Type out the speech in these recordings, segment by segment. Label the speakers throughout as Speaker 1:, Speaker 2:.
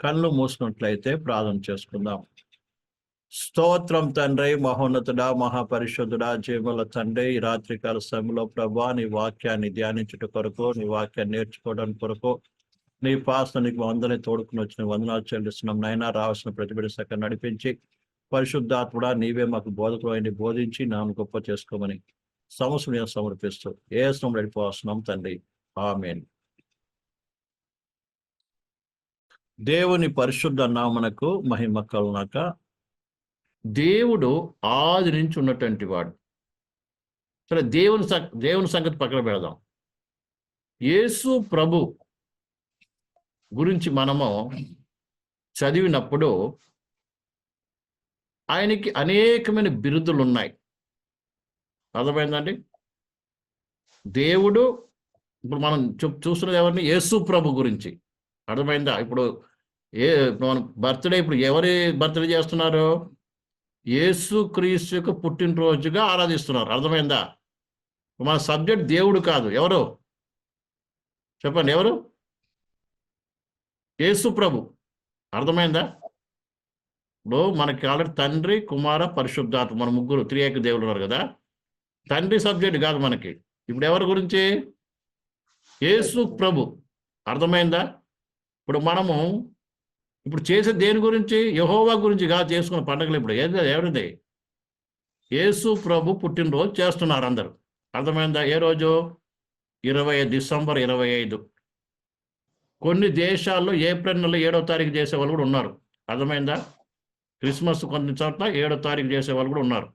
Speaker 1: కళ్ళు మూసినట్లయితే ప్రార్థన చేసుకుందాం. స్తోత్రం తండ్రి మహోన్నతుడా మహాపరిశుద్ధుడా జీవుల తండ్రి ఈ రాత్రికాల సమయంలో ప్రభా నీ వాక్యాన్ని ధ్యానించుట కొరకు నీ వాక్యాన్ని నేర్చుకోవడానికి కొరకు నీ పాస నీకు వందలని తోడుకుని వచ్చిన వందనాలు చెల్లిస్తున్నాం. నైనా రావాల్సిన ప్రతిబిడ సక్క నడిపించి పరిశుద్ధాత్ముడా నీవే మాకు బోధకుడు అయిన బోధించి నాను గొప్ప చేసుకోమని సమస్య సమర్పిస్తూ ఏ సమయం నడిపోవాల్సినాం తండ్రి. ఆమెన్. దేవుని పరిశుద్ధ నామనకు మహిమ కలునక దేవుడు ఆది నుంచి ఉన్నటువంటి వాడు. సరే దేవుని సం- దేవుని సంగతి పక్కన పెడదాం. యేసు ప్రభు గురించి మనము చదివినప్పుడు ఆయనకి అనేకమైన బిరుదులు ఉన్నాయి. అర్థమైందండి? దేవుడు ఇప్పుడు మనం చూ చూస్తున్నది ఎవరిని? యేసు ప్రభు గురించి. అర్థమైందా? ఇప్పుడు ఏ మన బర్త్డే ఇప్పుడు ఎవరి బర్త్డే చేస్తున్నారు? యేసు క్రీస్తు యొక్క పుట్టినరోజుగా ఆరాధిస్తున్నారు. అర్థమైందా? మన సబ్జెక్ట్ దేవుడు కాదు. ఎవరు? చెప్పండి ఎవరు? యేసు ప్రభు. అర్థమైందా? ఇప్పుడు మనకి ఆల్రెడీ తండ్రి కుమార పరిశుద్ధాత్మ మన ముగ్గురు త్రియేక దేవుడు ఉన్నారు కదా? తండ్రి సబ్జెక్ట్ కాదు మనకి. ఇప్పుడు ఎవరి గురించి? యేసు ప్రభు. అర్థమైందా? ఇప్పుడు మనము ఇప్పుడు చేసే దేని గురించి? యహోవా గురించి కాదు చేసుకున్న పండుగలు ఇప్పుడు. ఏది ఎవరిది యేసు ప్రభు పుట్టినరోజు చేస్తున్నారు అందరు. అర్థమైందా? ఏ రోజు? ఇరవై డిసెంబర్ ఇరవై ఐదు. కొన్ని దేశాల్లో ఏప్రిల్ నెల ఏడో తారీఖు చేసే వాళ్ళు కూడా ఉన్నారు. అర్థమైందా? క్రిస్మస్ కొన్ని చోట్ల ఏడో తారీఖు చేసే వాళ్ళు కూడా ఉన్నారు.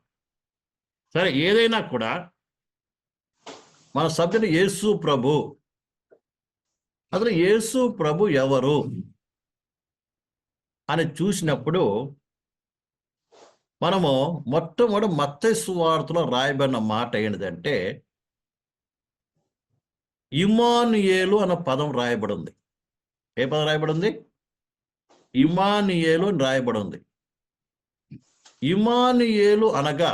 Speaker 1: సరే ఏదైనా కూడా మన సభ్యుడు యేసు ప్రభు. అసలు యేసు ప్రభు ఎవరు? అని చూసినప్పుడు మనము మొట్టమొదటి మత్తయి సువార్తలో రాయబడిన మాట ఏంటిదంటే ఇమానుయేలు అన్న పదం రాయబడి ఉంది ఏ పదం రాయబడి ఉంది ఇమానుయేలు అని రాయబడి ఉంది ఇమానుయేలు అనగా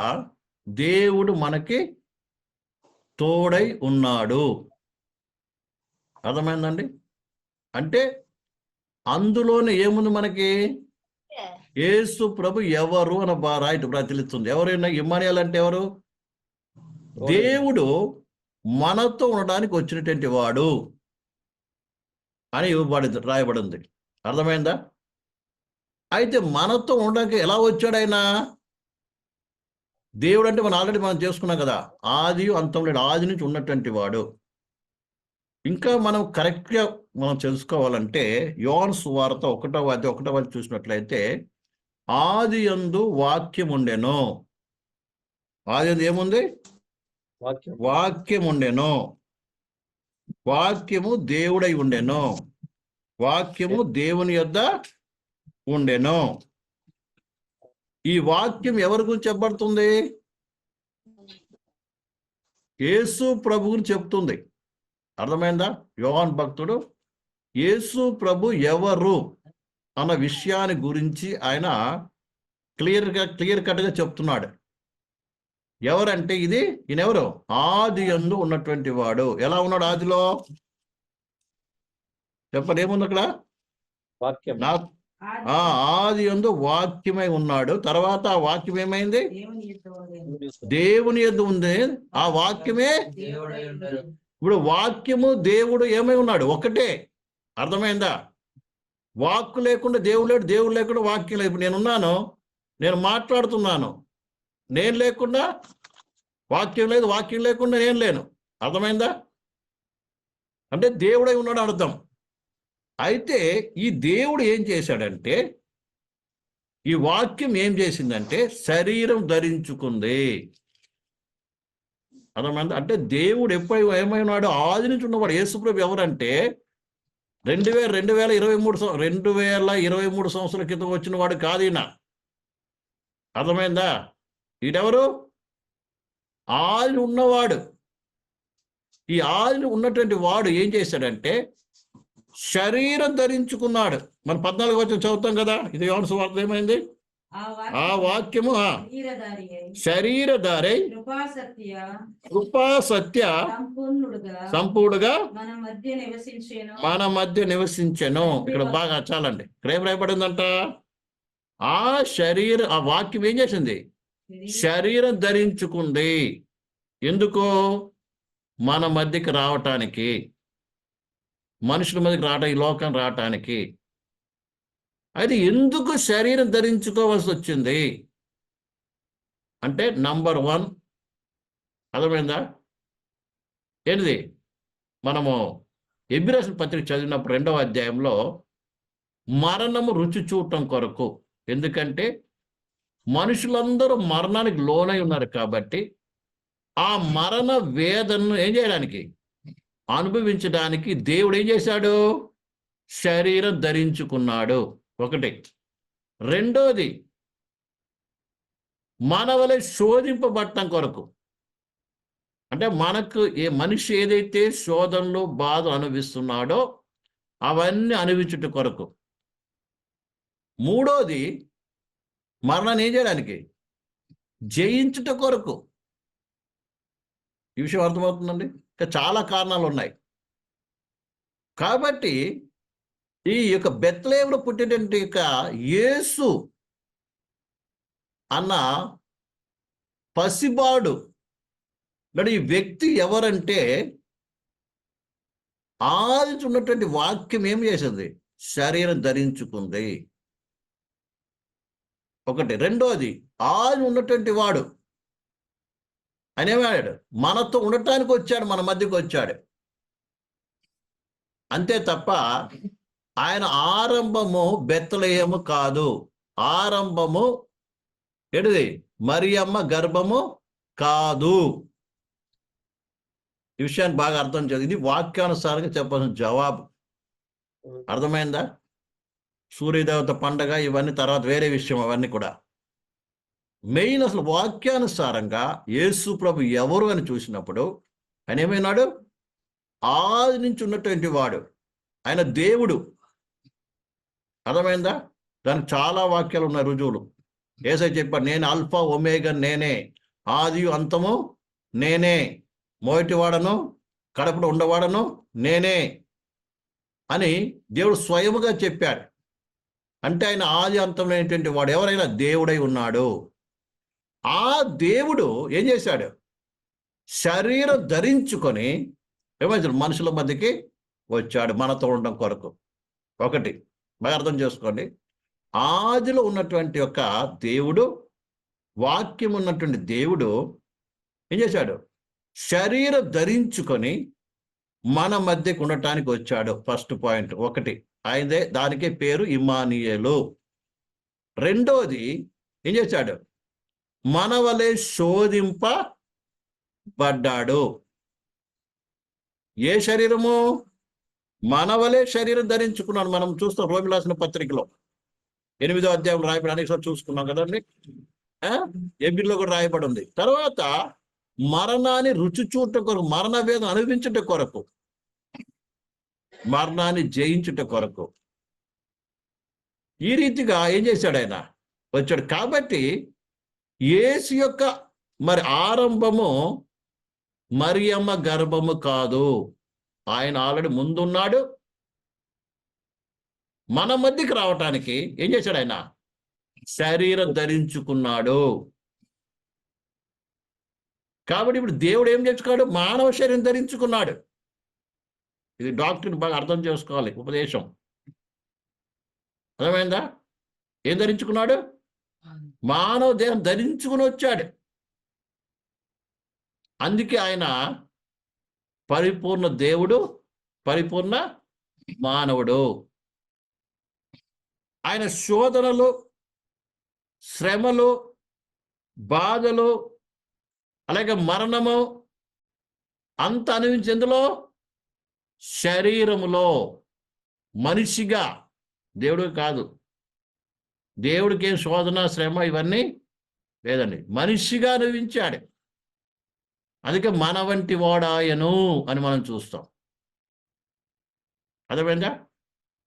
Speaker 1: దేవుడు మనకి తోడై ఉన్నాడు. అర్థమైందండి? అంటే అందులోనే ఏముంది మనకి? యేసు ప్రభు ఎవరు అని బా రాయిట్ తెలుస్తుంది. ఎవరైనా ఇమ్మానియాలు అంటే ఎవరు? దేవుడు మనతో ఉండడానికి వచ్చినటువంటి వాడు అని ఇవ్వబడి రాయబడింది. అర్థమైందా? అయితే మనతో ఉండడానికి ఎలా వచ్చాడు ఆయన? దేవుడు అంటే మనం ఆల్రెడీ మనం చేసుకున్నాం కదా. ఆది అంతం లేడు ఆది నుంచి ఉన్నటువంటి వాడు. ఇంకా మనం కరెక్ట్గా మనం తెలుసుకోవాలంటే యోన్ సువార్త ఒకటో అధ్యాయం ఒకటో అది చూసినట్లయితే ఆది యందు వాక్యం ఉండెను ఆది యందు ఏముంది?
Speaker 2: వాక్యం.
Speaker 1: వాక్యం ఉండెను వాక్యము దేవుడై ఉండెను. వాక్యము దేవుని యొద్ద ఉండెను. ఈ వాక్యం ఎవరి గురించి చెప్పబడుతుంది? యేసు ప్రభు గురించి చెప్తుంది. అర్థమైందా? యోహాన్ భక్తుడు యేసు ప్రభు ఎవరు? అన్న విషయాన్ని గురించి ఆయన క్లియర్గా క్లియర్ కట్గా చెప్తున్నాడు. ఎవరంటే ఇది? ఈయన ఎవరు ఆది యందు ఉన్నటువంటి వాడు. ఎలా ఉన్నాడు ఆదిలో? చెప్పండి ఏముంది అక్కడ?
Speaker 2: వాక్యం.
Speaker 1: నా ఆ ఆది యందు వాక్యమై ఉన్నాడు. తర్వాత ఆ వాక్యం ఏమైంది? దేవుని యొద్ద ఉంది. ఆ వాక్యమే ఇప్పుడు వాక్యము దేవుడు ఏమై ఉన్నాడు? ఒకటే. అర్థమైందా? వాక్కు లేకుండా దేవుడు లేడు దేవుడు లేకుండా వాక్యం లేదు. ఇప్పుడు నేనున్నాను నేను మాట్లాడుతున్నాను నేను లేకుండా వాక్యం లేదు వాక్యం లేకుండా నేను లేను. అర్థమైందా? అంటే దేవుడై ఉన్నాడు అర్థం. అయితే ఈ దేవుడు ఏం చేశాడంటే ఈ వాక్యం ఏం చేసిందంటే శరీరం ధరించుకుంది. అర్థమైందా? అంటే దేవుడు ఎప్పుడు ఉన్నాడు ఆది నుంచి ఉన్నవాడు యేసుప్రభు ఎవరంటే రెండు వేల రెండు వేల ఇరవై మూడు రెండు వేల ఇరవై మూడు సంవత్సరాల క్రితం వచ్చిన వాడు కాదు ఈయన. అర్థమైందా? ఈడెవరు? ఆది ఉన్నవాడు. ఈ ఆది ఉన్నటువంటి వాడు ఏం చేశాడంటే శరీరం ధరించుకున్నాడు. మన పద్నాలుగు వచ్చి చదువుతాం కదా? ఇది యోన సువార్త ఏమైంది?
Speaker 3: ఆ
Speaker 1: వాక్యము
Speaker 3: శరీరధారి కృపా సత్య సంపూర్ణుడుగా
Speaker 1: సంపూర్ణగా
Speaker 3: మన మధ్య నివసించేను.
Speaker 1: మన మధ్య నివసించెను. ఇక్కడ బాగా చాలండి. ఇక్కడ ఏం రాయబడిందంట? ఆ శరీర ఆ వాక్యం ఏం చేసింది? శరీరం ధరించుకుంది. ఎందుకు? మన మధ్యకి రావటానికి మనుషుల మధ్యకి రావటం ఈ లోకం రావటానికి. అది ఎందుకు శరీరం ధరించుకోవాల్సి వచ్చింది? అంటే నంబర్ వన్. అర్థమైందా? ఏంటిది? మనము ఎబిరేషన్ పత్రిక చదివినప్పుడు రెండవ అధ్యాయంలో మరణము రుచి చూడటం కొరకు. ఎందుకంటే మనుషులందరూ మరణానికి లోనై ఉన్నారు కాబట్టి ఆ మరణ వేదనను ఏం చేయడానికి? అనుభవించడానికి దేవుడు ఏం చేశాడు? శరీరం ధరించుకున్నాడు. ఒకటి. రెండోది మన వలె శోధింపబడటం కొరకు. అంటే మనకు ఏ మనిషి ఏదైతే శోధనలు బాధ అనుభవిస్తున్నాడో అవన్నీ అనుభవించుట కొరకు. మూడోది మరణాన్ని ఏం చేయడానికి? జయించుట కొరకు. ఈ విషయం అర్థమవుతుందండి? ఇంకా చాలా కారణాలు ఉన్నాయి. కాబట్టి ఈ యొక్క బెత్లేవులో పుట్టినటువంటి యొక్క యేసు అన్న పసిబాడు. మరి ఈ వ్యక్తి ఎవరంటే ఆది ఉన్నటువంటి వాక్యం ఏం చేసింది? శరీరం ధరించుకుంది. ఒకటి. రెండోది ఆది ఉన్నటువంటి వాడు. ఆయన ఏమన్నాడు? మనతో ఉండటానికి వచ్చాడు మన మధ్యకి వచ్చాడు. అంతే తప్ప ఆయన ఆరంభము బెత్తలేయము కాదు. ఆరంభము ఎడిది మరియమ్మ గర్భము కాదు. ఈ విషయాన్ని బాగా అర్థం చేయాలి. ఇది వాక్యానుసారంగా చెప్పాల్సిన జవాబు. అర్థమైందా? సూర్యదేవత పండగ ఇవన్నీ తర్వాత వేరే విషయం అవన్నీ కూడా. మెయిన్ అసలు వాక్యానుసారంగా యేసు ప్రభు ఎవరు అని చూసినప్పుడు ఆయన ఏమైనాడు? ఆది నుంచి ఉన్నటువంటి వాడు. ఆయన దేవుడు. అర్థమైందా? దానికి చాలా వాక్యాలు ఉన్నాయి రుజువులు. ఏసై చెప్పాడు నేను అల్ఫా ఒమేగా నేనే. ఆది అంతము నేనే. మొదటివాడను కడపడ ఉండవాడను నేనే. అని దేవుడు స్వయముగా చెప్పాడు. అంటే ఆయన ఆది అంతమైనటువంటి వాడు ఎవరైనా దేవుడై ఉన్నాడు. ఆ దేవుడు ఏం చేశాడు? శరీరం ధరించుకొని ఏమైంది మనుషుల మధ్యకి వచ్చాడు మనతో ఉండడం కొరకు. ఒకటి. బాగా అర్థం చేసుకోండి. ఆదిలో ఉన్నటువంటి యొక్క దేవుడు వాక్యం ఉన్నటువంటి దేవుడు ఏం చేశాడు? శరీరం ధరించుకొని మన మధ్యకు ఉండటానికి వచ్చాడు. ఫస్ట్ పాయింట్ ఒకటి. ఆయనదే దానికే పేరు ఇమానియలు రెండోది ఏం చేశాడు? మన వలె శోధింపబడ్డాడు. ఏ శరీరము? మన వలె శరీరం ధరించుకున్నాను. మనం చూస్తాం రోమిలాసిన పత్రికలో. ఎనిమిదో అధ్యాయం రాయబడి అనేక చూసుకున్నాం కదండి? ఎబిల్లో కూడా రాయబడి ఉంది. తర్వాత మరణాన్ని రుచి చూడట కొరకు మరణ వేదం అనుభవించుట కొరకు మరణాన్ని జయించుట కొరకు. ఈ రీతిగా ఏం చేశాడు ఆయన? వచ్చాడు. కాబట్టి ఏసు యొక్క మరి ఆరంభము మరియమ్మ గర్భము కాదు. ఆయన ఆల్రెడీ ముందున్నాడు. మన మధ్యకి రావటానికి ఏం చేశాడు ఆయన? శరీరం ధరించుకున్నాడు. కాబట్టి ఇప్పుడు దేవుడు ఏం తెచ్చుకున్నాడు మానవ శరీరం ధరించుకున్నాడు. ఇది డాక్టర్ని బాగా అర్థం చేసుకోవాలి ఉపదేశం. అర్థమైందా? ఏం ధరించుకున్నాడు? మానవ దేహం ధరించుకుని వచ్చాడు. అందుకే ఆయన పరిపూర్ణ దేవుడు పరిపూర్ణ మానవుడు. ఆయన శోధనలు శ్రమలు బాధలు అలాగే మరణము అంత అనుభవించేందులో శరీరములో. మనిషిగా. దేవుడు కాదు. దేవుడికి ఏం శోధన శ్రమ ఇవన్నీ లేదండి. మనిషిగా అనుభవించాడు. అందుకే మన వంటి వాడాయను అని మనం చూస్తాం. అర్థమైందా?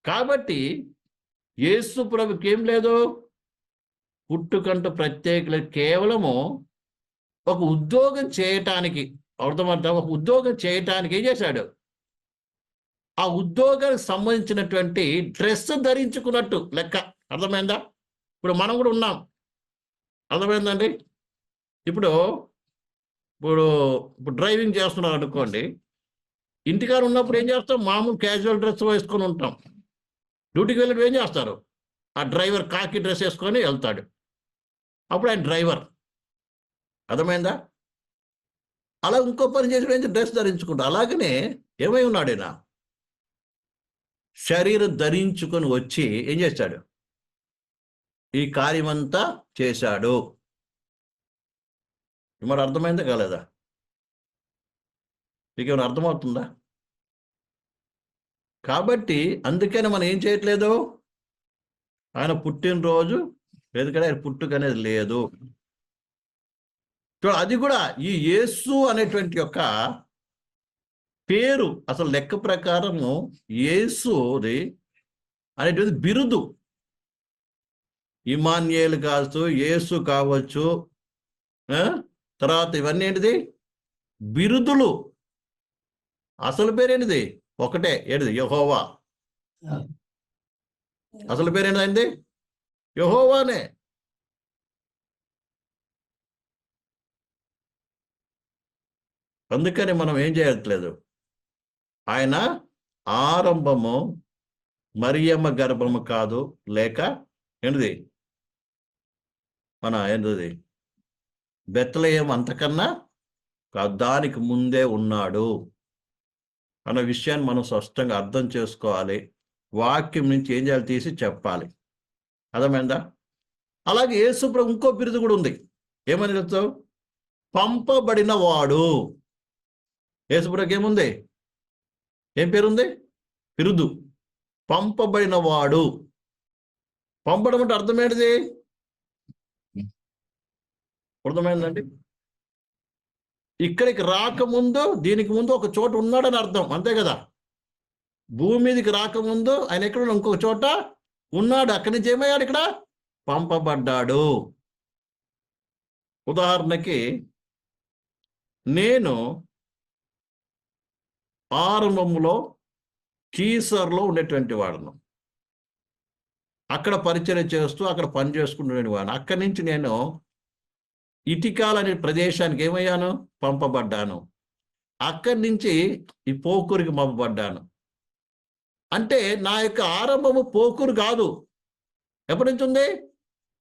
Speaker 1: కాబట్టి యేసు ప్రభుకి ఏం లేదు? పుట్టుకంటూ ప్రత్యేక కేవలము ఒక ఉద్యోగం చేయటానికి అర్థమంటే ఒక ఉద్యోగం చేయటానికి ఏం చేశాడు? ఆ ఉద్యోగానికి సంబంధించినటువంటి డ్రెస్ ధరించుకున్నట్టు లెక్క. అర్థమైందా? ఇప్పుడు మనం కూడా ఉన్నాం. అర్థమైందండి? ఇప్పుడు ఇప్పుడు ఇప్పుడు డ్రైవింగ్ చేస్తున్నాం అనుకోండి ఇంటికాడ ఉన్నప్పుడు ఏం చేస్తాం? మామూలు క్యాజువల్ డ్రెస్ వేసుకొని ఉంటాం. డ్యూటీకి వెళ్ళి ఏం చేస్తారు? ఆ డ్రైవర్ కాకి డ్రెస్ వేసుకొని వెళ్తాడు. అప్పుడు ఆయన డ్రైవర్. అర్థమైందా? అలా ఇంకో పని చేసిన డ్రెస్ ధరించుకుంటా అలాగనే ఏమై ఉన్నాడు ఈయన? శరీరం ధరించుకొని వచ్చి ఏం చేశాడు ఈ కార్యమంతా చేశాడు. మరి అర్థమైందా కాలేదా? మీకు ఏమైనా అర్థమవుతుందా? కాబట్టి అందుకని మనం ఏం చేయట్లేదు? ఆయన పుట్టినరోజు ఎందుకంటే ఆయన పుట్టుక అనేది లేదు. చూడ అది కూడా ఈ యేసు అనేటువంటి యొక్క పేరు అసలు లెక్క ప్రకారము యేసుది అనేటువంటి బిరుదు. ఇమాన్యేలు కావచ్చు యేసు కావచ్చు ఆ? తర్వాత ఇవన్నీ ఏంటిది? బిరుదులు. అసలు పేరేంటిది? ఒకటే. ఏంటిది? యహోవా. అసలు పేరేంటిది యహోవానే. అందుకని మనం ఏం చేయట్లేదు? ఆయన ఆరంభము మరియమ్మ గర్భము కాదు. లేక ఏంటిది? మన ఏంటిది? బెత్తలయం అంతకన్నా దానికి ముందే ఉన్నాడు అన్న విషయాన్ని మనం స్పష్టంగా అర్థం చేసుకోవాలి. వాక్యం నుంచి ఏం చేయాలి తీసి చెప్పాలి. అర్థమైందా? అలాగే యేసుప్రభు ఇంకో బిరుదు కూడా ఉంది. ఏమని చెప్తావు? పంపబడిన వాడు. యేసుప్రభుకి ఏముంది? ఏం పేరుంది? బిరుదు. పంపబడిన వాడు. పంపడం అంటే అర్థమేంటిది అర్థమైందండి? ఇక్కడికి రాకముందు దీనికి ముందు ఒక చోట ఉన్నాడని అర్థం. అంతే కదా? భూమి మీదకి రాకముందు ఆయన ఎక్కడ? ఇంకొక చోట ఉన్నాడు. అక్కడి నుంచి ఏమయ్యాడు ఇక్కడ? పంపబడ్డాడు. ఉదాహరణకి నేను ఆరంభంలో కీసర్లో ఉండేటువంటి వాడను. అక్కడ పరిచయం చేస్తూ అక్కడ పని చేసుకుంటున్న వాడిని అక్కడి నుంచి నేను ఇటికాల్ అనే ప్రదేశానికి ఏమయ్యాను? పంపబడ్డాను. అక్కడి నుంచి ఈ పోకూరికి పంపబడ్డాను. అంటే నా యొక్క ఆరంభము పోకూరు కాదు. ఎప్పటి నుంచి ఉంది?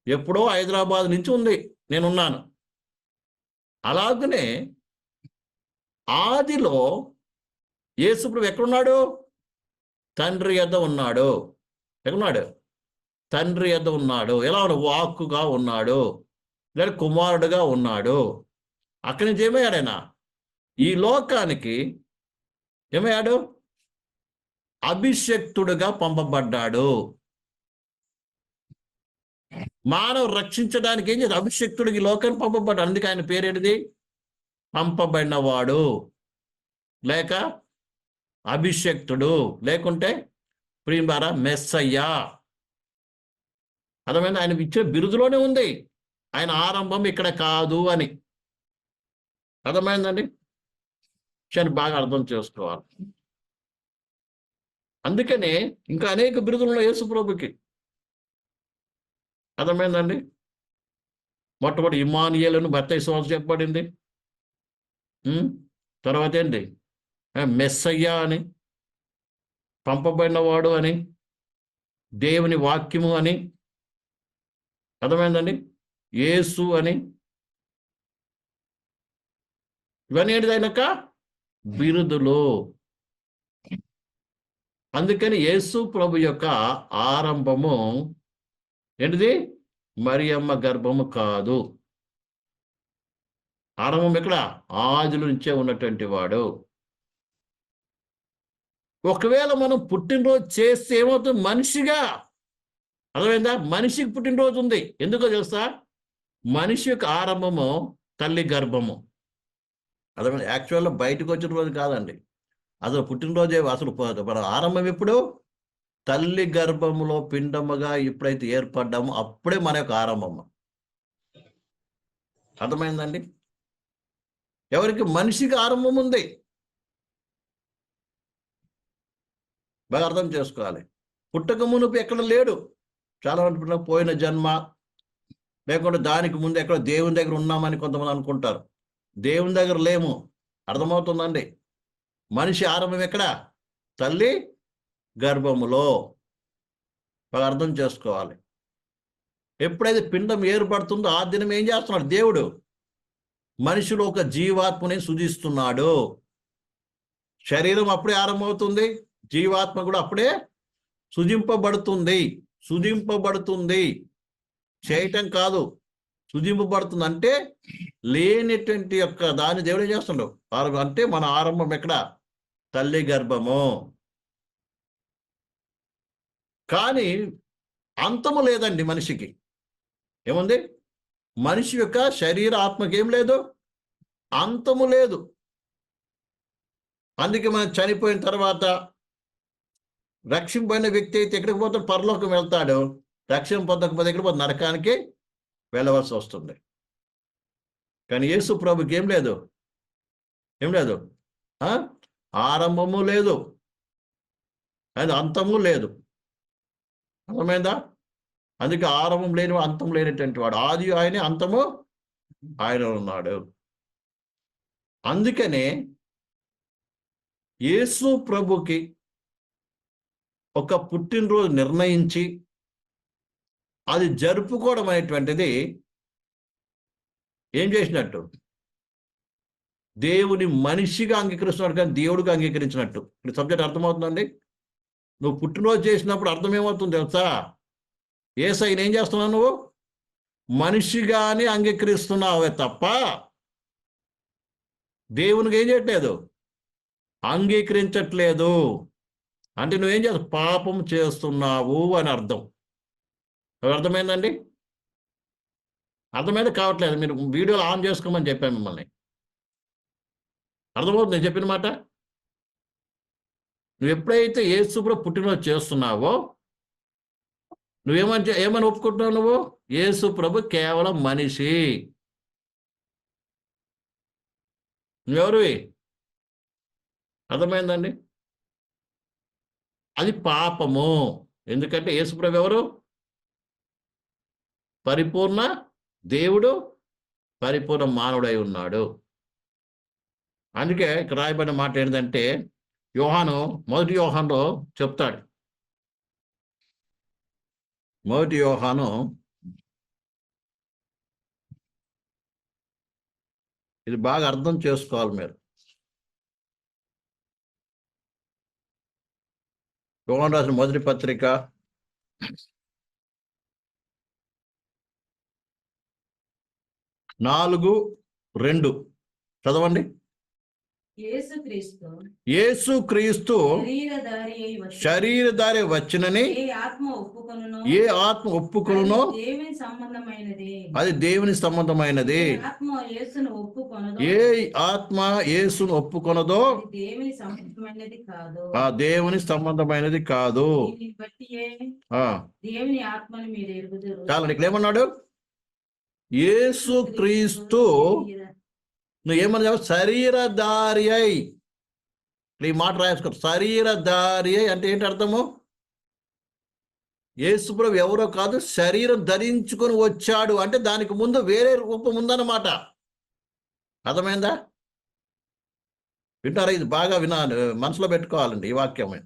Speaker 1: ఎప్పుడో హైదరాబాద్ నుంచి ఉంది. నేనున్నాను. అలాగనే ఆదిలో యేసుప్రభు ఎక్కడున్నాడు? తండ్రి యొద్ద ఉన్నాడు. ఎక్కడున్నాడు? తండ్రి యొద్ద ఉన్నాడు. ఎలా వాక్కుగా ఉన్నాడు? లేదా కుమారుడుగా ఉన్నాడు. అక్కడి నుంచి ఏమయ్యాడైనా ఈ లోకానికి ఏమయ్యాడు? అభిషక్తుడుగా పంపబడ్డాడు. మానవ రక్షించడానికి ఏం చేసి అభిషక్తుడికి ఈ పంపబడ్డాడు. అందుకే ఆయన పేరేంటిది? పంపబడినవాడు. లేక అభిషక్తుడు. లేకుంటే ప్రియంబారా మెస్సయ్యా. అర్థమైంది? ఆయన ఇచ్చే బిరుదులోనే ఉంది. ఆయన ఆరంభం ఇక్కడ కాదు అని. అర్థమైందండి? విషయాన్ని బాగా అర్థం చేసుకోవాలి. అందుకనే ఇంకా అనేక బిరుదులు ఉన్నాయి యేసు ప్రభుకి అర్థమైందండి? మొట్టమొదటి ఇమానియలను భర్త విశ్వాసం చెప్పబడింది. తర్వాత ఏంటి? ఆ, మెస్సయ్య అని పంపబడినవాడు అని దేవుని వాక్యము అని. అర్థమైందండి? యేసు అని. ఇవన్నీ ఏంటిది ఆయనక బిరుదులు. అందుకని యేసు ప్రభు యొక్క ఆరంభము ఏంటిది? మరియమ్మ గర్భము కాదు. ఆరంభం ఇక్కడ ఆదుల నుంచే ఉన్నటువంటి వాడు. ఒకవేళ మనం పుట్టినరోజు చేస్తే ఏమవుతుంది? మనిషిగా. అర్థమైందా? మనిషికి పుట్టినరోజు ఉంది. ఎందుకో తెలుసా? మనిషి యొక్క ఆరంభము తల్లి గర్భము. అదే యాక్చువల్గా బయటకు వచ్చిన రోజు కాదండి. అసలు పుట్టినరోజే అసలు మన ఆరంభం ఎప్పుడు? తల్లి గర్భములో పిండముగా ఎప్పుడైతే ఏర్పడ్డామో అప్పుడే మన యొక్క ఆరంభం. అర్థమైందండి? ఎవరికి? మనిషికి ఆరంభం ఉంది. బాగా అర్థం చేసుకోవాలి. పుట్టక మునుపు ఎక్కడ లేడు? చాలా మంది పోయిన జన్మ లేకుంటే దానికి ముందు ఎక్కడ దేవుని దగ్గర ఉన్నామని కొంతమంది అనుకుంటారు. దేవుని దగ్గర లేము. అర్థమవుతుందండి? మనిషి ఆరంభం ఎక్కడ? తల్లి గర్భములో. అర్థం చేసుకోవాలి. ఎప్పుడైతే పిండం ఏర్పడుతుందో ఆ దినం ఏం చేస్తున్నాడు? దేవుడు మనిషిలో ఒక జీవాత్మని సుజిస్తున్నాడు శరీరం అప్పుడే ఆరంభమవుతుంది. జీవాత్మ కూడా అప్పుడే సుజింపబడుతుంది సుజింపబడుతుంది చేయటం కాదు. సుజింపబడుతుంది అంటే లేనిటువంటి యొక్క దాన్ని దేవుడు ఏం చేస్తుండవు అంటే మన ఆరంభం ఎక్కడ? తల్లి గర్భము. కానీ అంతము లేదండి మనిషికి. ఏముంది? మనిషి యొక్క శరీర ఆత్మకేం ఏం లేదు? అంతము లేదు. అందుకే మనం చనిపోయిన తర్వాత రక్షింపబడిన వ్యక్తి అయితే ఎక్కడికి పోతాడు? పరలోకం వెళ్తాడు. రక్షణ పొందకపోతే ఎక్కడ పోతే నరకానికి వెళ్ళవలసి వస్తుంది. కానీ యేసు ప్రభుకి ఏం లేదు? ఏం లేదు? ఆరంభము లేదు. అది అంతము లేదు. అర్థమైందా? అందుకే ఆరంభం లేని అంతం లేనటువంటి వాడు. ఆది ఆయనే అంతము ఆయన ఉన్నాడు. అందుకనే యేసు ప్రభుకి ఒక పుట్టినరోజు నిర్ణయించి అది జరుపుకోవడం అనేటువంటిది ఏం చేసినట్టు? దేవుని మనిషిగా అంగీకరిస్తున్నాడు కానీ దేవుడిగా అంగీకరించినట్టు. ఇప్పుడు సబ్జెక్ట్ అర్థమవుతుందండి? నువ్వు పుట్టినరోజు చేసినప్పుడు అర్థం ఏమవుతుంది తెలుసా? సైన్ ఏం చేస్తున్నావు నువ్వు? మనిషిగానే అంగీకరిస్తున్నావే తప్ప దేవునికి ఏం చేయట్లేదు? అంగీకరించట్లేదు. అంటే నువ్వేం చేస్తావు పాపం చేస్తున్నావు అని అర్థం. అది అర్థమైందండి? అర్థమైంది కావట్లేదు. మీరు వీడియోలు ఆన్ చేసుకోమని చెప్పాను మిమ్మల్ని. అర్థమవుతుంది నేను చెప్పిన మాట? నువ్వు ఎప్పుడైతే యేసుప్రభు పుట్టినరోజు చేస్తున్నావో నువ్వేమని ఏమని ఒప్పుకుంటున్నావు నువ్వు? యేసు ప్రభు కేవలం మనిషి. నువ్వెవరివి అర్థమైందండి? అది పాపము. ఎందుకంటే యేసుప్రభు ఎవరు? పరిపూర్ణ దేవుడు పరిపూర్ణ మానవుడై ఉన్నాడు. అందుకే ఇక్కడ రాయబడిన మాట ఏంటంటే యోహాను మొదటి యోహాన్లో చెప్తాడు. మొదటి యోహాను ఇది బాగా అర్థం చేసుకోవాలి మీరు. యోహాన్ రాసిన మొదటి పత్రిక నాలుగు రెండు. చదవండి. యేసు క్రీస్తు
Speaker 3: శరీరధారి
Speaker 1: వచ్చినని
Speaker 3: ఏ ఆత్మ ఒప్పుకొనునో?
Speaker 1: ఒప్పుకొనునో?
Speaker 3: అది దేవుని సంబంధమైనది. ఏ ఆత్మ యేసును ఒప్పుకొనదో?
Speaker 1: ఆ దేవుని సంబంధమైనది కాదు. చాలండి ఇక్కడ ఏమన్నాడు? యేసు క్రీస్తు నువ్వు ఏమన్నా శరీరధారి అయి. నీ ఈ మాట రాసుకో శరీరధారి అయి అంటే ఏంటి అర్థము? యేసుప్రభు ఎవరో కాదు శరీరం ధరించుకొని వచ్చాడు అంటే దానికి ముందు వేరే రూపం ఉందన్నమాట. అర్థమైందా? వింటారా? ఇది బాగా వినా మనసులో పెట్టుకోవాలండి ఈ వాక్యమే.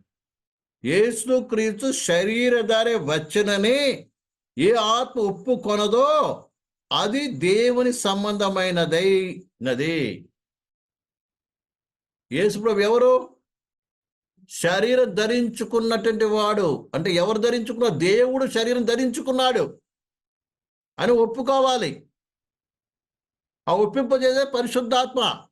Speaker 1: యేసు క్రీస్తు శరీరధారే వచ్చనని ఏ ఆత్మ ఒప్పుకొనదో అది దేవుని సంబంధమైనదైనది యేసుప్రభు ఎవరు? శరీరం ధరించుకున్నటువంటి వాడు. అంటే ఎవరు ధరించుకున్న? దేవుడు శరీరం ధరించుకున్నాడు అని ఒప్పుకోవాలి. ఆ ఒప్పింపజేసే పరిశుద్ధాత్మ.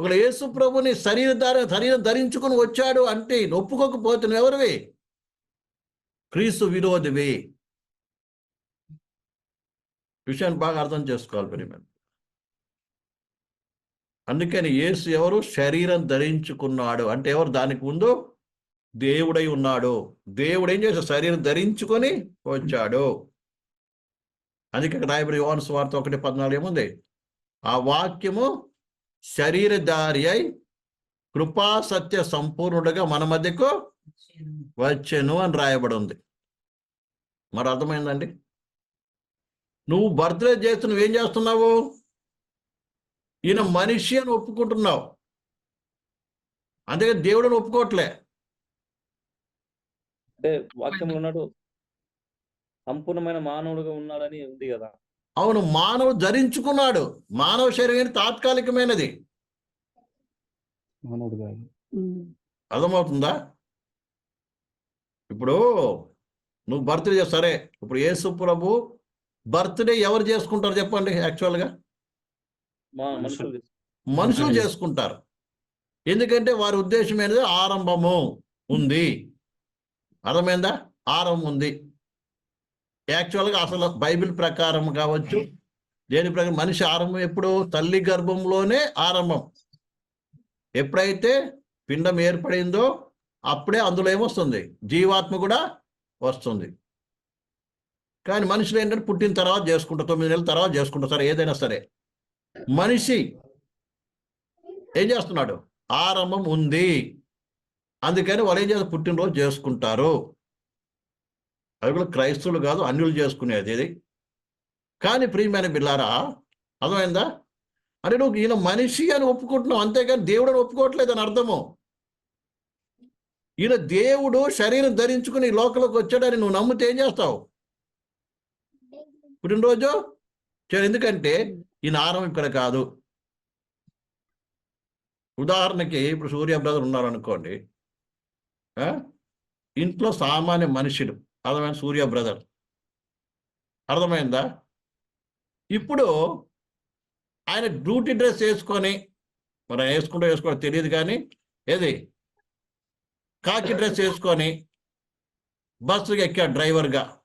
Speaker 1: ఒక యేసు ప్రభుని శరీర శరీరం ధరించుకుని వచ్చాడు అంటే ఒప్పుకోకపోతే ఎవరివి? క్రీస్తు విరోధివి. విషయాన్ని బాగా అర్థం చేసుకోవాలి ప్రియమైన అందుకని యేసు ఎవరు? శరీరం ధరించుకున్నాడు. అంటే ఎవరు? దానికి ముందు దేవుడై ఉన్నాడు. దేవుడు ఏం చేశాడు? శరీరం ధరించుకొని వచ్చాడు. అందుకే ఇక్కడ రాయబడి యోహాను స్వార్థ ఒకటి పద్నాలుగు ఏముంది? ఆ వాక్యము శరీరధారి అయి కృపా సత్య సంపూర్ణుడుగా మన మధ్యకు వచ్చెను అని రాయబడి ఉంది. మరి అర్థమైందండి? నువ్వు బర్త్డే చేస్తు నువ్వేం చేస్తున్నావు? ఈయన మనిషి అని ఒప్పుకుంటున్నావు. అందుకే దేవుడిని ఒప్పుకోవట్లే
Speaker 2: అంటే వాక్యంలో ఉన్నాడు సంపూర్ణమైన మానవుడుగా ఉన్నాడని ఉంది కదా.
Speaker 1: అవును మానవుడు ధరించుకున్నాడు. మానవ శరీరం తాత్కాలికమైనది. అర్థమవుతుందా? ఇప్పుడు నువ్వు బర్త్డే సరే. ఇప్పుడు యేసు ప్రభు బర్త్డే ఎవరు చేసుకుంటారు చెప్పండి యాక్చువల్గా
Speaker 4: మనుషులు.
Speaker 1: చేసుకుంటారు. ఎందుకంటే వారి ఉద్దేశం ఏంటంటే ఆరంభము ఉంది. అర్థమైందా? ఆరంభం ఉంది. యాక్చువల్గా అసలు బైబిల్ ప్రకారం కావచ్చు. దేని ప్రకారం? మనిషి ఆరంభం ఎప్పుడు? తల్లి గర్భంలోనే ఆరంభం. ఎప్పుడైతే పిండం ఏర్పడిందో అప్పుడే అందులో ఏమొస్తుంది? జీవాత్మ కూడా వస్తుంది. కానీ మనుషులు ఏంటంటే పుట్టిన తర్వాత చేసుకుంటారు తొమ్మిది నెలల తర్వాత చేసుకుంటారు సరే ఏదైనా సరే. మనిషి ఏం చేస్తున్నాడు? ఆరంభం ఉంది. అందుకని వాళ్ళు ఏం చేస్తారు పుట్టినరోజు చేసుకుంటారు. అవి కూడా క్రైస్తవులు కాదు అన్యులు చేసుకునేది ఇది. కానీ ప్రియమైన బిల్లారా అర్థమైందా? అంటే నువ్వు ఈయన మనిషి అని ఒప్పుకుంటున్నావు అంతేకాని దేవుడు అని ఒప్పుకోవట్లేదు అని అర్థము. ఈయన దేవుడు శరీరం ధరించుకుని ఈ లోకంలోకి వచ్చాడని నువ్వు నమ్మితే ఏం చేస్తావు? పుట్టినరోజు? చే- ఎందుకంటే ఈయన ఆరంభం ఇక్కడ కాదు. ఉదాహరణకి ఇప్పుడు సూర్య బ్రదర్ ఉన్నారు అనుకోండి ఆ? ఇంట్లో సామాన్య మనుషులు. అర్థమైన సూర్య బ్రదర్. అర్థమైందా? ఇప్పుడు ఆయన డ్యూటీ డ్రెస్ వేసుకొని మరి వేసుకుంటూ వేసుకోవడం తెలియదు కానీ ఏది? కాకి డ్రెస్ వేసుకొని బస్సుకి ఎక్కాడు డ్రైవర్గా.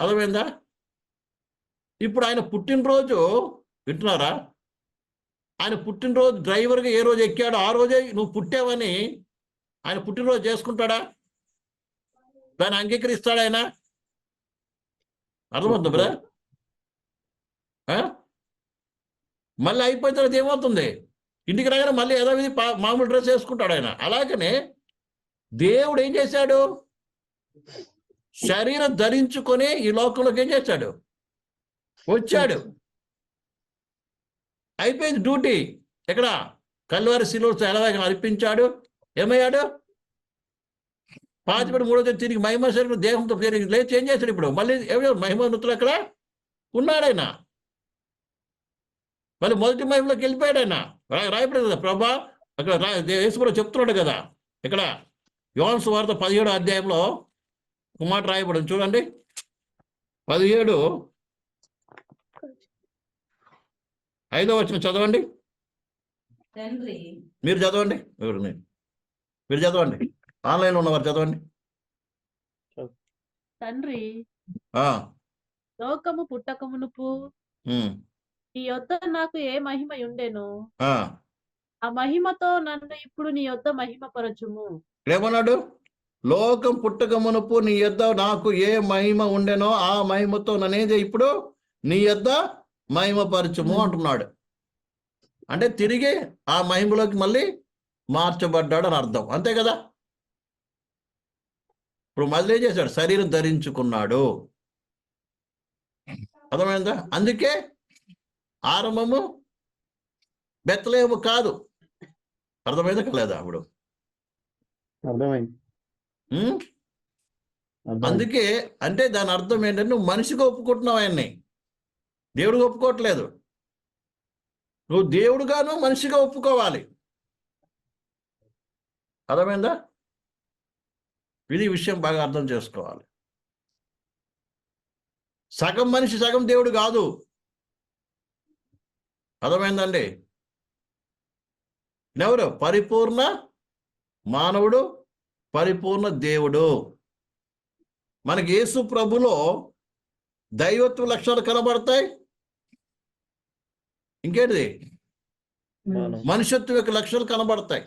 Speaker 1: అర్థమైందా? ఇప్పుడు ఆయన పుట్టినరోజు వింటున్నారా? ఆయన పుట్టినరోజు డ్రైవర్గా ఏ రోజు ఎక్కాడో ఆ రోజే నువ్వు పుట్టావని ఆయన పుట్టినరోజు చేసుకుంటాడా? దాన్ని అంగీకరిస్తాడు ఆయన? అర్థమవుతుంది బ్రా మళ్ళీ అయిపోయిన తర్వాత ఏమవుతుంది? ఇంటికి రాగానే మళ్ళీ యథావిధి మామూలు డ్రెస్ వేసుకుంటాడు ఆయన. అలాగనే దేవుడు ఏం చేశాడు? శరీరం ధరించుకొని ఈ లోకంలోకి ఏం చేశాడు వచ్చాడు. అయిపోయింది డ్యూటీ. ఎక్కడ? కల్వారి శిలువ ఎలవేగం అర్పించాడు. ఏమయ్యాడు? పాతిపడి మూడో తేదీ తిరిగి మహిమ శరీరం దేహంతో తిరిగి లేచి ఏం చేశాడు ఇప్పుడు? మళ్ళీ ఏమో మహిమ నృతులు అక్కడ? ఉన్నాడాయన మళ్ళీ మొదటి మహిమలోకి వెళ్ళిపోయాడు ఆయన. రా- కదా ప్రభా. అక్కడ రా యేసుప్రభు చెప్తున్నాడు కదా. ఇక్కడ యోన్స్ వార్త పదిహేడు అధ్యాయంలో కుమార్ రాయబడింది. చూడండి. పదిహేడు. ఐదో వచ్చిన చదవండి. మీరు చదవండి. ఎవరు మీరు? మీరు చదవండి. ఆన్లైన్లో ఉన్నవారు చదవండి.
Speaker 5: తండ్రి.
Speaker 1: ఆ,
Speaker 5: లోకము పుట్టకమునుపు నీ యొద్ద నాకు ఏ మహిమ ఉండెను?
Speaker 1: ఆ.
Speaker 5: ఆ మహిమతో నన్ను ఇప్పుడు నీ యొద్ద మహిమపరచుము.
Speaker 1: ఏమన్నాడు లోకం పుట్టక మునుపు నీ యొద్ద నాకు ఏ మహిమ ఉండెనో ఆ మహిమతో ననేది ఇప్పుడు నీ యొద్ద మహిమపరచుము అంటున్నాడు. అంటే తిరిగి ఆ మహిమలోకి మళ్ళీ మార్చబడ్డాడు అని అర్థం. అంతే కదా? ఇప్పుడు మళ్ళీ చేశాడు? శరీరం ధరించుకున్నాడు. అర్థమైందా? అందుకే ఆరంభము బెత్తలేము కాదు. అర్థమైందా కాలేదా అప్పుడు?
Speaker 4: అర్థమైంది.
Speaker 1: అందుకే అంటే దాని అర్థం ఏంటంటే నువ్వు మనిషిగా ఒప్పుకుంటున్నావు ఆయన్ని. దేవుడిగా ఒప్పుకోవట్లేదు. నువ్వు దేవుడుగాను మనిషిగా ఒప్పుకోవాలి. అర్థమైందా? ఇది విషయం బాగా అర్థం చేసుకోవాలి. సగం మనిషి సగం దేవుడు కాదు. అర్థమైందండి? ఎవరు? పరిపూర్ణ మానవుడు పరిపూర్ణ దేవుడు. మనకి యేసు ప్రభులో దైవత్వ లక్షణాలు కనబడతాయి. ఇంకేంటిది? మనుషత్వం యొక్క లక్షణాలు కనబడతాయి.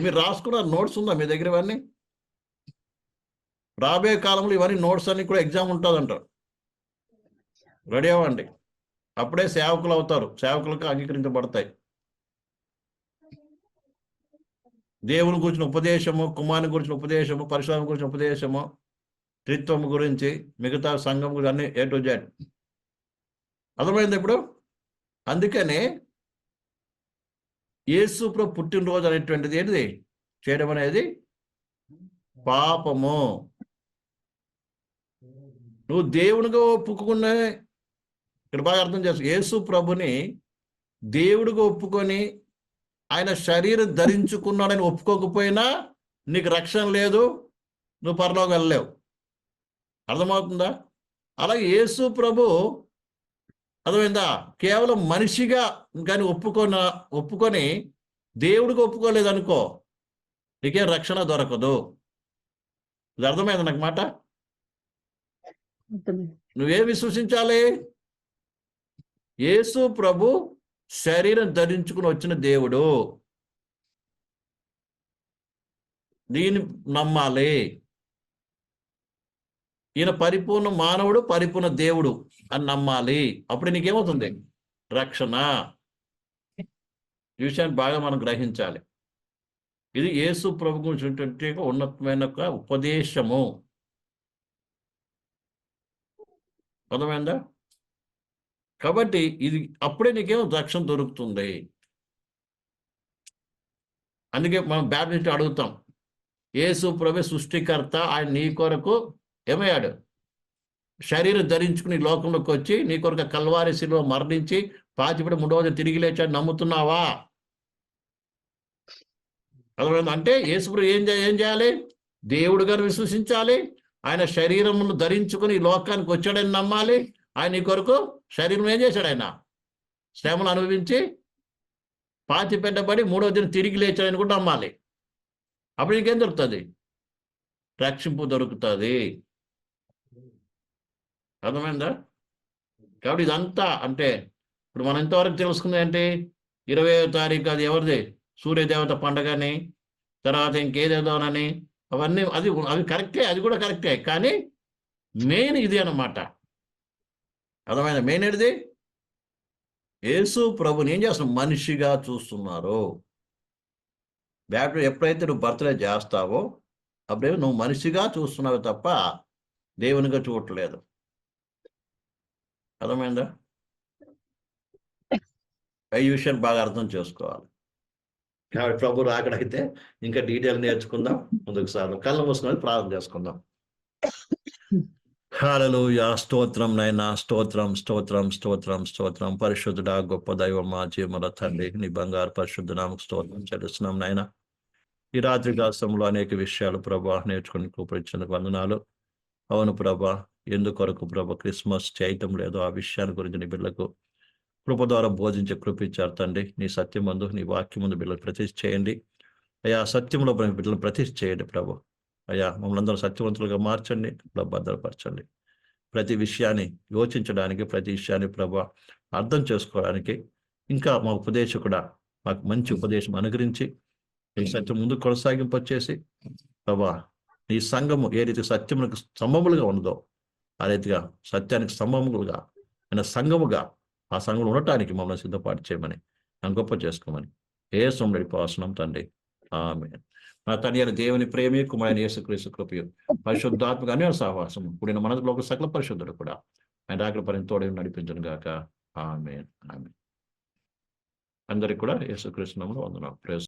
Speaker 1: మీరు రాసుకున్న నోట్స్ ఉందా మీ దగ్గర ఇవన్నీ? రాబోయే కాలంలో ఇవన్నీ నోట్స్ అన్ని కూడా ఎగ్జామ్ ఉంటుందంట రెడీ అవ్వండి. అప్పుడే సేవకులు అవుతారు. సేవకులకు అంగీకరించబడతాయి. దేవుని గురించిన ఉపదేశము కుమారుని గురించిన ఉపదేశము పరిశ్రమ గురించిన ఉపదేశము త్రిత్వం గురించి మిగతా సంఘం గురించి అన్ని ఏ టు జెడ్ అర్థమైంది ఇప్పుడు? అందుకనే యేసు ప్రభు పుట్టినరోజు అనేటువంటిది ఏంటిది? చేయడం అనేది పాపము. నువ్వు దేవునిగా ఒప్పుకునే ఇక్కడ బాగా అర్థం చేసుకో యేసు ప్రభుని దేవుడిగా ఒప్పుకొని ఆయన శరీరం ధరించుకున్నాడని ఒప్పుకోకపోయినా నీకు రక్షణ లేదు నువ్వు పరలోకి వెళ్ళలేవు. అర్థమవుతుందా? అలాగే యేసు ప్రభు అర్థమైందా? కేవలం మనిషిగా కానీ ఒప్పుకొన ఒప్పుకొని దేవుడికి ఒప్పుకోలేదు అనుకో నీకేం రక్షణ దొరకదు. ఇది అర్థమైంది నాకు మాట. నువ్వేం విశ్వసించాలి? యేసు ప్రభు శరీరం ధరించుకుని వచ్చిన దేవుడు. దీని నమ్మాలి. ఈయన పరిపూర్ణ మానవుడు పరిపూర్ణ దేవుడు అని నమ్మాలి. అప్పుడు నీకేమవుతుంది? రక్షణ. ఈ విషయాన్ని బాగా మనం గ్రహించాలి. ఇది యేసు ప్రభు గురించి ఉన్నతమైన ఒక ఉపదేశము. అర్థమైందా? కాబట్టి ఇది అప్పుడే నీకేమో రక్షణ దొరుకుతుంది. అందుకే మనం బ్యాప్టిస్ట్ అడుగుతాం. యేసు ప్రభు సృష్టికర్త ఆయన నీ కొరకు ఏమయ్యాడు? శరీరం ధరించుకుని లోకంలోకి వచ్చి నీ కొరకు కల్వారి శిలువ మరణించి పాతిపడి మూడో రోజు తిరిగి లేచాడు. నమ్ముతున్నావా? అంటే యేసుప్రభు ఏం ఏం చేయాలి? దేవుడుగా విశ్వసించాలి. ఆయన శరీరమును ధరించుకుని ఈ లోకానికి వచ్చాడని నమ్మాలి. ఆయన నీ కొరకు శరీరం ఏం చేశాడు ఆయన? శ్రమను అనుభవించి పాతి పెట్టబడి మూడో దిన తిరిగి లేచాడని కూడా నమ్మాలి అప్పుడు నీకేం దొరుకుతుంది? రక్షింపు దొరుకుతుంది. అర్థమైందా? కాబట్టి ఇదంతా అంటే ఇప్పుడు మనం ఇంతవరకు తెలుసుకుంది ఏంటి ఇరవై తారీఖు అది ఎవరిది? సూర్యదేవత పండగని తర్వాత ఇంకేదేదోనని అవన్నీ అది అది కరెక్టే అది కూడా కరెక్టే. కానీ మెయిన్ ఇది అన్నమాట. అర్థమైంది? మెయిన్ ఏంటిది యేసు ప్రభుని ఏం చేస్తున్నావు మనిషిగా చూస్తున్నారు బ్యాప్టిజం ఎప్పుడైతే నువ్వు బర్త్డే చేస్తావో అప్పుడే నువ్వు మనిషిగా చూస్తున్నావు తప్ప దేవునిగా చూడట్లేదు. అర్థమైందా? ఈ విషయాన్ని బాగా అర్థం చేసుకోవాలి. కాబట్టి ప్రభు రాకడైతే ఇంకా డీటెయిల్ నేర్చుకుందాం. ముందుకు సార్ కళ్ళు మూసుకొని ప్రార్థన చేసుకుందాం. హల్లెలూయా స్తోత్రం నైనా స్తోత్రం స్తోత్రం స్తోత్రం స్తోత్రం. పరిశుద్ధుడా గొప్ప దైవం మా జీవముల తండ్రి నీ బంగారు పరిశుద్ధ నామకు స్తోత్రం చెల్లిస్తున్నాం నాయన. ఈ రాత్రి కాలంలో అనేక విషయాలు ప్రభా నేర్చుకుని కూపరించిన వందనాలు. అవును ప్రభా ఎందుకొరకు ప్రభ క్రిస్మస్ చేయటం లేదో ఆ విషయాన్ని గురించి నీ బిడ్డలకు కృప ద్వారా బోధించే కృపించారు తండ్రి. నీ సత్యం ముందు నీ వాక్యం ముందు బిడ్డలు ప్రతిష్ఠ చేయండి. అయ్యా సత్యంలో బిడ్డలు ప్రతిష్ఠ చేయండి ప్రభు. అయ్యా మమ్మల్ని అందరూ సత్యవంతులుగా మార్చండి భద్రపరచండి. ప్రతి విషయాన్ని యోచించడానికి ప్రతి విషయాన్ని ప్రభా అర్థం చేసుకోవడానికి ఇంకా మా ఉపదేశకుడా మాకు మంచి ఉపదేశం అనుగ్రహించి ఈ సత్యం ముందు కొనసాగింపచేసి ప్రభా నీ సంఘము ఏ రీతి సత్యములకు స్తంభములుగా ఉన్నదో ఆ రీతిగా సత్యానికి స్తంభములుగా ఆయన సంఘముగా ఆ సంఘంలో ఉండటానికి మమ్మల్ని సిద్ధపాటు చేయమని నన్ను గొప్ప చేసుకోమని. ఏ సొమ్మడి పాసనం తండ్రి. ఆమె నా తండ్రి దేవుని ప్రేమే కుమారుని యేసుక్రీస్తు కృపయు. పరిశుద్ధాత్మక అన్య సహవాసం కూడిన మనలో ఒక సకల పరిశుద్ధుడు కూడా. ఆయన రాకడ పని నడిపించను గాక. ఆమె ఆమె అందరికి కూడా యేసుకృష్ణంలో వందనాలు. ప్రేస్